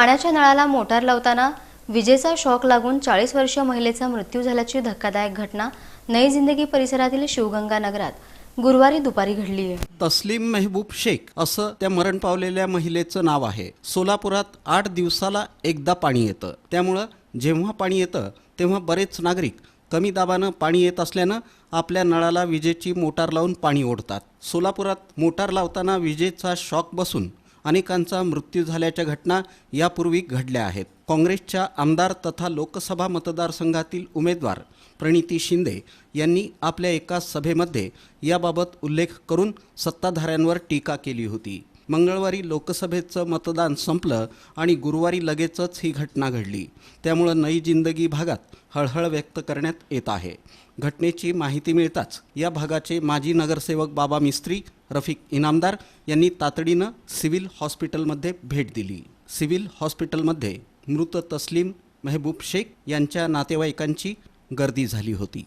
पाण्याच्या नळाला मोटार लावताना विजेचा शॉक लागून चाळीस वर्षीय महिलेचा मृत्यू झाल्याची धक्कादायक घटना नई जिंदगी परिसरातील शिवगंगा नगरात गुरुवारी दुपारी घडली आहे. तस्लीम मेहबूब शेख असं त्या मरण पावलेल्या महिलेचं नाव आहे. सोलापुरात आठ दिवसाला एकदा पाणी येतं. त्यामुळं जेव्हा पाणी येतं तेव्हा बरेच नागरिक कमी दाबानं पाणी येत असल्यानं आपल्या नळाला विजेची मोटार लावून पाणी ओढतात. सोलापुरात मोटार लावताना विजेचा शॉक बसून अनेकांचा मृत्यू झाल्याच्या घटना यापूर्वी घडल्या आहेत. काँग्रेसच्या आमदार तथा लोकसभा मतदारसंघातील उमेदवार प्रणिती शिंदे यांनी आपल्या एका सभेमध्ये याबाबत उल्लेख करून सत्ताधाऱ्यांवर टीका केली होती. मंगळवारी लोकसभेचं मतदान संपलं आणि गुरुवारी लगेचच ही घटना घडली. त्यामुळं नई जिंदगी भागात हळहळ व्यक्त करण्यात येत आहे. घटनेची माहिती मिळताच या भागाचे माजी नगरसेवक बाबा मिस्त्री रफिक इनामदार यांनी तातडीनं सिव्हिल हॉस्पिटलमध्ये भेट दिली. सिव्हिल हॉस्पिटलमध्ये मृत तस्लीम मेहबूब शेख यांच्या नातेवाईकांची गर्दी झाली होती.